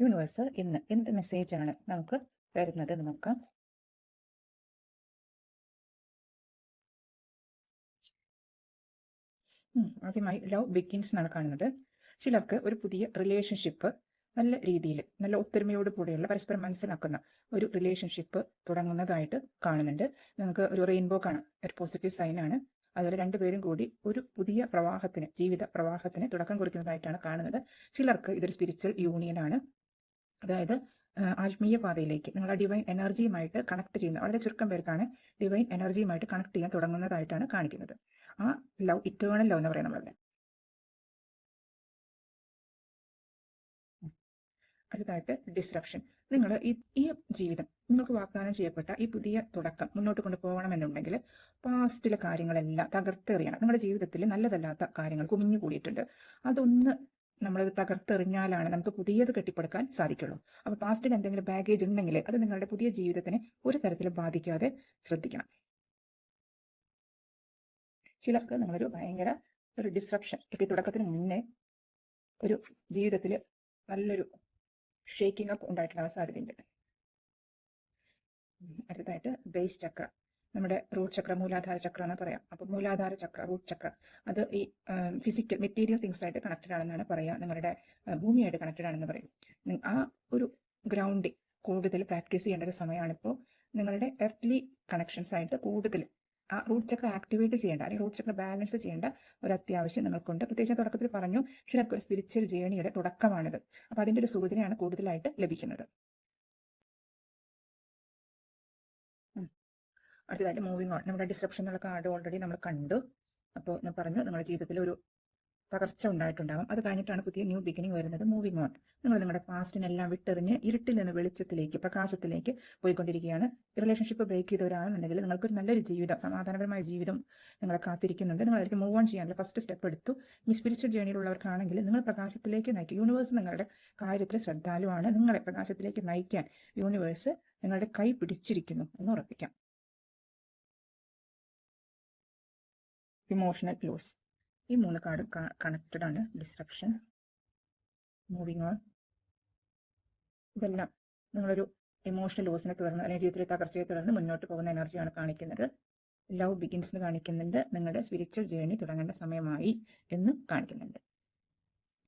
Universe ഇന്ന് എന്ത് ആണ് നമുക്ക് വരുന്നത് എന്ന് നോക്കാം. ആദ്യമായി ലവ് ബിഗിൻസ് എന്നാണ് കാണുന്നത്. ചിലർക്ക് ഒരു പുതിയ റിലേഷൻഷിപ്പ് നല്ല രീതിയിൽ നല്ല ഒത്തൊരുമയോട് കൂടെയുള്ള പരസ്പരം മനസ്സിലാക്കുന്ന ഒരു റിലേഷൻഷിപ്പ് തുടങ്ങുന്നതായിട്ട് കാണുന്നുണ്ട്. നിങ്ങൾക്ക് ഒരു റെയിൻബോ കാണാം ഒരു പോസിറ്റീവ് സൈൻ ആണ്. അതുപോലെ രണ്ടുപേരും കൂടി ഒരു പുതിയ പ്രവാഹത്തിന് ജീവിത പ്രവാഹത്തിന് തുടക്കം കുറിക്കുന്നതായിട്ടാണ് കാണുന്നത്. ചിലർക്ക് ഇതൊരു സ്പിരിച്വൽ യൂണിയനാണ് അതായത് ആത്മീയ പാതയിലേക്ക് നിങ്ങൾ ഡിവൈൻ എനർജിയുമായിട്ട് കണക്ട് ചെയ്യുന്ന വളരെ ചുരുക്കം പേർക്കാണ് ഡിവൈൻ എനർജിയുമായിട്ട് കണക്ട് ചെയ്യാൻ തുടങ്ങുന്നതായിട്ടാണ് കാണിക്കുന്നത്. ആ ലവ് ഇറ്റേണൽ ലവ് എന്ന് പറയാം നമ്മളല്ലേ അടുത്തതായിട്ട് ഡിസ്റപ്ഷൻ നിങ്ങൾ ഈ ഈ ജീവിതം നിങ്ങൾക്ക് വാഗ്ദാനം ചെയ്യപ്പെട്ട ഈ പുതിയ തുടക്കം മുന്നോട്ട് കൊണ്ടുപോകണമെന്നുണ്ടെങ്കിൽ പാസ്റ്റിലെ കാര്യങ്ങളെല്ലാം തകർത്തെറിയണം. നിങ്ങളുടെ ജീവിതത്തിൽ നല്ലതല്ലാത്ത കാര്യങ്ങൾ കുമിഞ്ഞു കൂടിയിട്ടുണ്ട് അതൊന്ന് നമ്മളത് തകർത്തെറിഞ്ഞാലാണ് നമുക്ക് പുതിയത് കെട്ടിപ്പടുക്കാൻ സാധിക്കുള്ളൂ. അപ്പോൾ പാസ്റ്റിൽ എന്തെങ്കിലും ബാഗേജ് ഉണ്ടെങ്കിൽ അത് നിങ്ങളുടെ പുതിയ ജീവിതത്തിനെ ഒരു തരത്തിലും ബാധിക്കാതെ ശ്രദ്ധിക്കണം. ചിലർക്ക് നമ്മളൊരു ഭയങ്കര ഒരു ഡിസ്ട്രപ്ഷൻ ഇപ്പോൾ തുടക്കത്തിന് മുന്നേ ഒരു ജീവിതത്തിൽ നല്ലൊരു ഷേക്കിംഗ് അപ്പ് ഉണ്ടായിട്ടുള്ള സാധ്യതയുണ്ട് അടുത്തതായിട്ട് ബേസ് ചക്ര. നമ്മുടെ റൂട്ട് ചക്ര മൂലാധാര ചക്ര എന്ന് പറയാം. അപ്പൊ മൂലാധാര ചക്ര റൂട്ട് ചക്ര അത് ഈ ഫിസിക്കൽ മെറ്റീരിയൽ തിങ്സ് ആയിട്ട് കണക്റ്റഡ് ആണെന്നാണ് പറയുക നിങ്ങളുടെ ഭൂമിയായിട്ട് കണക്റ്റഡ് ആണെന്ന് പറയും. ആ ഒരു ഗ്രൗണ്ടിങ് കൂടുതൽ പ്രാക്ടീസ് ചെയ്യേണ്ട ഒരു സമയമാണിപ്പോൾ നിങ്ങളുടെ എർത്ത്ലി കണക്ഷൻസ് ആയിട്ട് കൂടുതൽ ആ റൂട്ട് ചക്ര ആക്ടിവേറ്റ് ചെയ്യേണ്ട അല്ലെങ്കിൽ റൂട്ട് ചക്ര ബാലൻസ് ചെയ്യേണ്ട ഒരു അത്യാവശ്യം നിങ്ങൾക്കുണ്ട് പ്രത്യേകിച്ച് തുടക്കത്തിൽ പറഞ്ഞു ചിലർക്ക് ഒരു സ്പിരിച്വൽ ജേണിയുടെ തുടക്കമാണിത്. അപ്പൊ അതിന്റെ ഒരു സൂചനയാണ് കൂടുതലായിട്ട് ലഭിക്കുന്നത്. അടുത്തതായിട്ട് മൂവിങ് ഓൺ നമ്മുടെ ഡിസ്ക്രിപ്ഷൻ എന്നുള്ള കാർഡ് ഓൾറെഡി നമ്മൾ കണ്ടു. അപ്പോൾ ഞാൻ പറഞ്ഞു നിങ്ങളുടെ ജീവിതത്തിൽ ഒരു തകർച്ച ഉണ്ടായിട്ടുണ്ടാകും അത് കഴിഞ്ഞിട്ടാണ് പുതിയ ന്യൂ ബിഗിനിങ് വരുന്നത് മൂവിങ് ഓൺ നിങ്ങൾ നിങ്ങളുടെ പാസ്റ്റിനെല്ലാം വിട്ടെറിഞ്ഞ് ഇരുട്ടിൽ നിന്ന് വെളിച്ചത്തിലേക്ക് പ്രകാശത്തിലേക്ക് പോയിക്കൊണ്ടിരിക്കുകയാണ്. റിലേഷൻഷിപ്പ് ബ്രേക്ക് ചെയ്തവരാണെന്നുണ്ടെങ്കിൽ നിങ്ങൾക്ക് ഒരു നല്ലൊരു ജീവിതം സമാധാനപരമായ ജീവിതം നിങ്ങളെ കാത്തിരിക്കുന്നുണ്ട്. നിങ്ങൾ അതിലേക്ക് മൂവ് ഓൺ ചെയ്യാനുള്ള ഫസ്റ്റ് സ്റ്റെപ്പ് എടുത്തു. ഈ സ്പിരിച്വൽ ജേണിയിലുള്ളവർക്കാണെങ്കിൽ നിങ്ങൾ പ്രകാശത്തിലേക്ക് നയിക്കും യൂണിവേഴ്സ് നിങ്ങളുടെ കാര്യത്തിൽ ശ്രദ്ധാലുവാണ്. നിങ്ങളെ പ്രകാശത്തിലേക്ക് നയിക്കാൻ യൂണിവേഴ്സ് നിങ്ങളുടെ കൈ പിടിച്ചിരിക്കുന്നു എന്ന് ഉറപ്പിക്കാം. ഇമോഷണൽ ലോസ് ഈ മൂന്ന് കാർഡ് കണക്റ്റഡ് ആണ്. ഡിസ്ട്രപ്ഷൻ മൂവിങ് ഓൺ ഇതെല്ലാം നിങ്ങളൊരു ഇമോഷണൽ ലോസിനെ തുടർന്ന് അല്ലെങ്കിൽ ജീവിതത്തിലെ തകർച്ചയെ തുടർന്ന് മുന്നോട്ട് പോകുന്ന എനർജിയാണ് കാണിക്കുന്നത്. ലവ് ബിഗിൻസ് എന്ന് കാണിക്കുന്നുണ്ട്. നിങ്ങളുടെ സ്പിരിച്വൽ ജേണി തുടങ്ങേണ്ട സമയമായി എന്ന് കാണിക്കുന്നുണ്ട്.